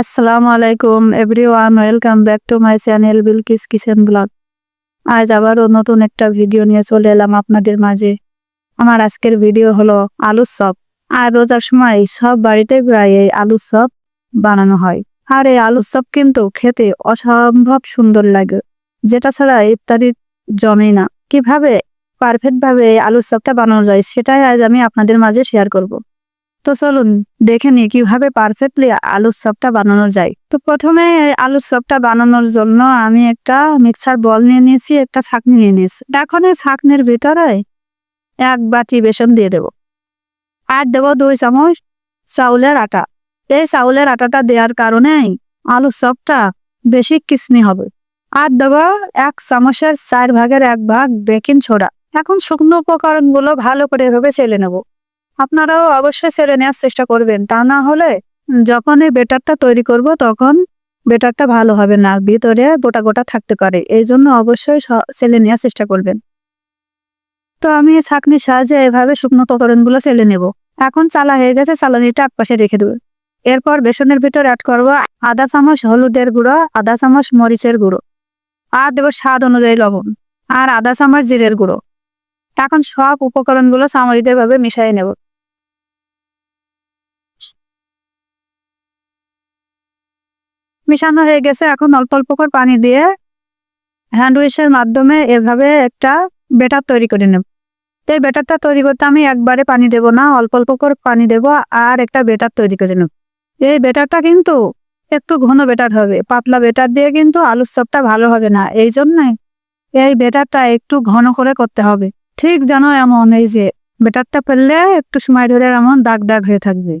আসসালামু আলাইকুম everyone welcome back to my channel Bilkis kitchen blog আজ আবারও নতুন একটা ভিডিও নিয়ে চলে এলাম আপনাদের মাঝে। আমার আজকের ভিডিও হলো আলুর চপ। আর রোজার সময় সব বাড়িতে প্রায় এই আলুর চপ বানানো হয়। আর এই আলুর চপ কিন্তু খেতে অসম্ভব সুন্দর লাগে। যেটা ছাড়া ইফতারি জমে না। কীভাবে পারফেক্টভাবে এই আলুর চপটা বানানো যায়, সেটাই আজ আমি আপনাদের মাঝে শেয়ার করব। তো চলুন, দেখে নিই কীভাবে পারফেক্টলি আলুর চপটা বানানো যায়। তো প্রথমে আলুর চপটা বানানোর জন্য আমি একটা মিক্সার বল নিয়ে নিয়েছি, একটা ছাকনি নিয়ে নিয়েছি। এখন এই ছাকনির ভিতরে এক বাটি বেসন দিয়ে দেব। আর দেবো দুই চামচ চাউলের আটা। এই চাউলের আটাটা দেওয়ার কারণেই আলুর চপটা বেশি কিসনি হবে। আর দেবো এক চামচের চার ভাগের এক ভাগ বেকিং সোডা। এখন শুকনো উপকরণগুলো ভালো করে এভাবে চেলে নেব। আপনারাও অবশ্যই ছেড়ে নেওয়ার চেষ্টা করবেন। তা না হলে যখন এই বেটারটা তৈরি করব তখন বেটারটা ভালো হবে না, ভিতরে গোটা গোটা থাকতে পারে। এই জন্য অবশ্যই ছেলে নেওয়ার চেষ্টা করবেন। তো আমি ছাকনির সাহায্যে এভাবে শুকনো উপকরণগুলো ছেলে নেব। এখন চালা হয়ে গেছে, চালানিটা এক পাশে রেখে দেবো। এরপর বেসনের ভিতর অ্যাড করব আধা চামচ, হলুদের গুঁড়ো আধা চামচ, মরিচের গুঁড়ো। আর দেবো স্বাদ অনুযায়ী লবণ আর আধা চামচ, জিরের গুঁড়ো। এখন সব উপকরণগুলো সামরিকভাবে ভাবে মিশিয়ে নেব। মিশানো হয়ে গেছে। এখন অল্প অল্প করে পানি দিয়ে হ্যান্ড উইশের মাধ্যমে এভাবে একটা বেটার তৈরি করে নেব। এই বেটারটা তৈরি করতে আমি একবারে পানি দেব না, অল্প অল্প করে পানি দেব আর একটা বেটার তৈরি করে নেব। এই বেটারটা কিন্তু একটু ঘন বেটার হবে, পাতলা বেটার দিয়ে কিন্তু আলুর চপটা ভালো হবে না। এই জন্যে এই বেটারটা একটু ঘন করে করতে হবে। ঠিক যেন এমন এই যে বেটারটা ফেললে একটু সময় ধরে এমন দাগ দাগ হয়ে থাকবে।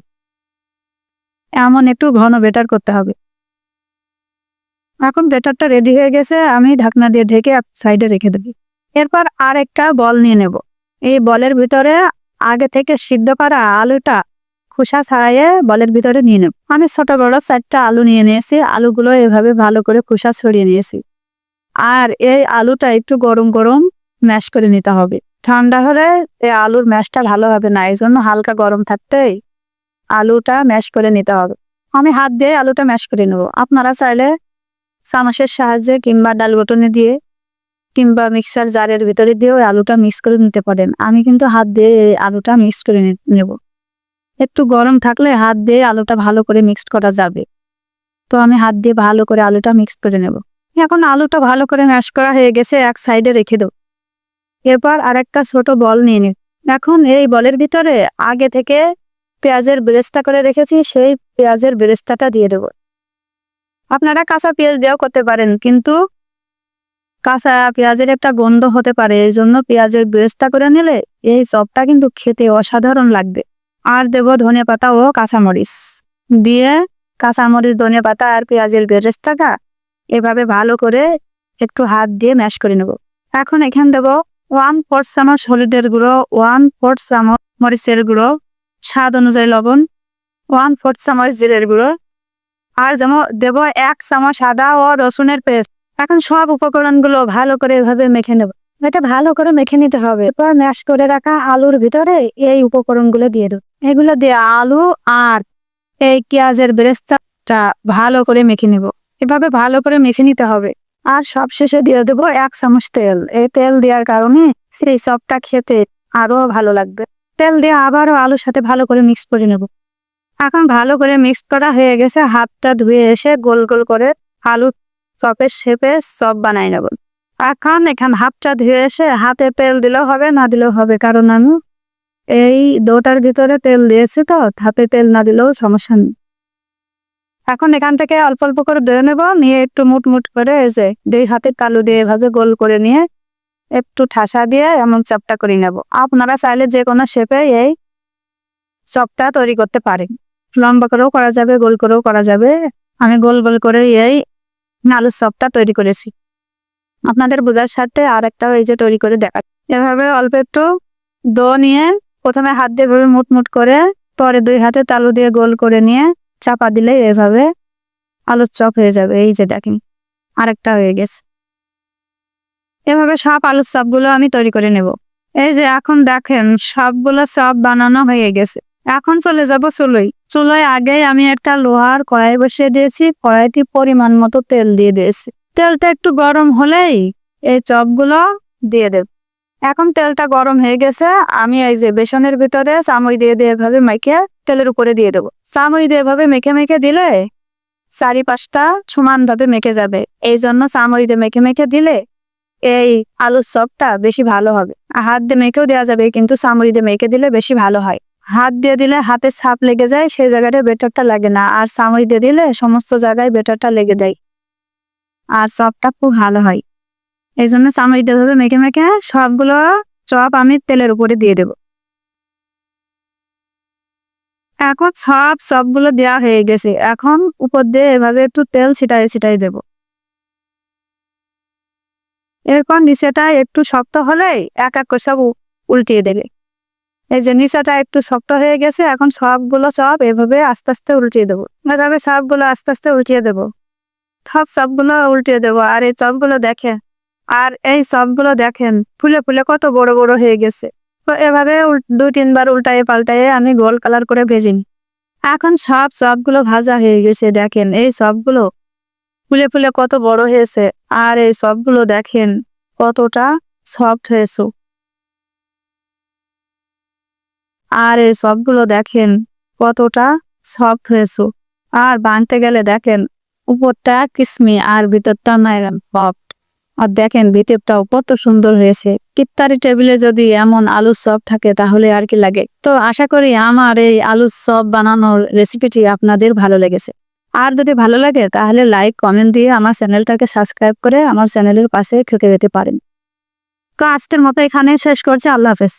এমন একটু ঘন বেটার করতে হবে। এখন বেটারটা রেডি হয়ে গেছে, আমি ঢাকনা দিয়ে ঢেকে সাইডে রেখে দেবো। এরপর আর একটা বল নিয়ে নেব। এই বলের ভিতরে আগে থেকে সিদ্ধ করা আলুটা খোসা ছাড়াইয়ে বলের ভিতরে নিয়ে নেব। আমি ছোট বড় চারটা আলু নিয়ে নিয়েছি, আলুগুলো এভাবে ভালো করে খোসা ছড়িয়ে নিয়েছি। আর এই আলুটা একটু গরম গরম ম্যাশ করে নিতে হবে। ঠান্ডা হলে এই আলুর ম্যাশটা ভালো হবে না এই জন্য হালকা গরম থাকতেই আলুটা ম্যাশ করে নিতে হবে। আমি হাত দিয়ে আলুটা ম্যাশ করে নেব। আপনারা চাইলে চামচের সাহায্যে কিংবা ডাল বটনে দিয়ে কিংবা মিক্সার জারের ভিতরে দিয়েও আলুটা মিক্স করে নিতে পারেন। আমি কিন্তু হাত দিয়ে আলুটা মিক্স করে নেব। একটু গরম থাকলে হাত দিয়ে আলুটা ভালো করে মিক্সড করা যাবে। তো আমি হাত দিয়ে ভালো করে আলুটা মিক্স করে নেব। এখন আলুটা ভালো করে ম্যাশ করা হয়ে গেছে, এক সাইডে রেখে দেব। এরপর আরেকটা ছোট বল নিয়ে নিন। এখন এই বলের ভিতরে আগে থেকে পেঁয়াজের বেরেস্তা করে রেখেছি, সেই পেঁয়াজের বেরেস্তাটা দিয়ে দেব। আপনারা কাঁচা পেঁয়াজ দিয়েও করতে পারেন, কিন্তু কাঁচা পেঁয়াজের একটা গন্ধ হতে পারে, এই জন্য পেঁয়াজের বেরেস্তা করে নিলে এই চপটা কিন্তু খেতে অসাধারণ লাগবে। আর দেব ধনে পাতা ও কাঁচামরিচ। দিয়ে কাঁচামরিচ, ধনে পাতা আর পেঁয়াজের বেরেস্তাটা এভাবে ভালো করে একটু হাত দিয়ে ম্যাশ করে নেব। এখন এখানে দেব ওয়ান ফোর চামচ হলুদের গুঁড়ো, ওয়ান ফোর চামচ মরিচের গুঁড়ো, স্বাদ অনুযায়ী লবণ, ওয়ান ফোর চামচ জিরের গুঁড়ো আর যেমন দেব এক চামচ সাদা ও রসুনের পেস্ট। এখন সব উপকরণগুলো ভালো করে এভাবে মেখে নেব। এটা ভালো করে মেখে নিতে হবে। এরপর ম্যাশ করে রাখা আলুর ভিতরে এই উপকরণগুলো দিয়ে দেবো। এগুলো দিয়ে আলু আর এই পেঁয়াজের বেরেস্তাটা ভালো করে মেখে নেব। এভাবে ভালো করে মেখে নিতে হবে। আর সব শেষে দিয়ে দেবো এক চামচ তেল। এই তেল দেওয়ার কারণে সেই সবটা খেতে আরও ভালো লাগবে। তেল দিয়ে আবারও আলুর সাথে ভালো করে মিক্স করে নেব। এখন ভালো করে মিক্স করা হয়ে গেছে। হাতটা ধুয়ে এসে গোল গোল করে আলু চপের শেপে চপ বানাই নেব। এখন এখান হাতটা ধুয়ে এসে হাতে তেল দিলেও হবে, না দিলেও হবে। কারণ আমি এই দোটার ভিতরে তেল দিয়েছি তো, হাতে তেল না দিলেও সমস্যা নেই। এখন এখান থেকে অল্প অল্প করে ধুয়ে নেব, নিয়ে একটু মুট মুট করে এসে দুই হাতে কালু দিয়ে এভাবে গোল করে নিয়ে একটু ঠাসা দিয়ে এমন চপটা করে নেব। আপনারা চাইলে যে কোনো শেপে এই চপটা তৈরি করতে পারেন। লম্বা করেও করা যাবে, গোল করেও করা যাবে। আমি গোল গোল করে এই আলুর চপটা তৈরি করেছি। আপনাদের বোঝার সাথে আর একটা এই যে তৈরি করে দেখা। এভাবে অল্প একটু দো নিয়ে প্রথমে হাত দিয়ে এভাবে মুট মুট করে, পরে দুই হাতে তালু দিয়ে গোল করে নিয়ে চাপা দিলে এভাবে আলুর চপ হয়ে যাবে। এই যে দেখেন, আরেকটা হয়ে গেছে। এভাবে সব আলুর চপগুলো আমি তৈরি করে নেব। এই যে এখন দেখেন, সবগুলো চপ বানানো হয়ে গেছে। এখন চলে যাব চুলোয়। চুলোয় আগেই আমি একটা লোহার কড়াই বসিয়ে দিয়েছি, কড়াইটি পরিমাণ মতো তেল দিয়ে দিয়েছি। তেলটা একটু গরম হলেই এই চপগুলো দিয়ে দেব। এখন তেলটা গরম হয়ে গেছে, আমি এই যে বেসনের ভিতরে চামচ দিয়ে দিয়ে এভাবে মেখে তেলের উপরে দিয়ে দেবো। চামচ দিয়ে এভাবে মেখে মেখে দিলে চারি পাঁচটা সমানভাবে মেখে যাবে। এই জন্য চামচ দিয়ে মেখে মেখে দিলে এই আলুর চপটা বেশি ভালো হবে। হাত দিয়ে মেখেও দেওয়া যাবে, কিন্তু চামচ দিয়ে মেখে দিলে বেশি ভালো হয়। হাত দিয়ে দিলে হাতে ছাপ লেগে যায়, সেই জায়গাটা বেটারটা লাগে না। আর চামচ দিয়ে দিলে সমস্ত জায়গায় বেটারটা লেগে দেয় আর চপটা খুব ভালো হয়। এই জন্য চামচ দিয়ে ধরে মেখে মেখে সবগুলো চপ আমি তেলের উপরে দিয়ে দেব। এখন সব সবগুলো দেওয়া হয়ে গেছে। এখন উপর দিয়ে এভাবে একটু তেল ছিটাই ছিটাই দেব। এরপর নিচেটা একটু শক্ত হলেই এক এক করে সব উল্টিয়ে দেবে। এই যে নিচেটা একটু শক্ত হয়ে গেছে, এখন সবগুলো চপ এভাবে আস্তে আস্তে উল্টিয়ে দেবো। এভাবে সবগুলো আস্তে আস্তে উল্টিয়ে দেবো। সব সবগুলো উল্টিয়ে দেবো। আর এই চপগুলো দেখে আর এই সবগুলো দেখেন, ফুলে ফুলে কত বড় বড় হয়ে গেছে। তো এভাবে দুই তিনবার উল্টায়ে পাল্টায়ে আমি গোল কালার করে ভেজে এখন সব সবগুলো ভাজা হয়ে গেছে, দেখেন এই সবগুলো ফুলে ফুলে কত বড় হয়েছে। আর এই সবগুলো দেখেন কতটা সফট হয়েছে। আর এই সবগুলো দেখেন, কতটা সফট হয়েছে। আর বাঁধতে গেলে দেখেন, উপরটা কিসমি আর ভিতরটা নাইরাম সফট আর দেখেন ভিতরটাও কত সুন্দর হয়েছে। কিত্তারি টেবিলে যদি এমন আলুর চপ থাকে তাহলে আর কি লাগে? তো আশা করি আমার এই আলুর চপ বানানোর রেসিপিটি আপনাদের ভালো লেগেছে। আর যদি ভালো লাগে তাহলে লাইক কমেন্ট দিয়ে আমার চ্যানেলটাকে সাবস্ক্রাইব করে আমার চ্যানেলের পাশে থেকে যেতে পারেন। তো আজকের মতো এখানে শেষ করছি। আল্লাহ হাফেজ।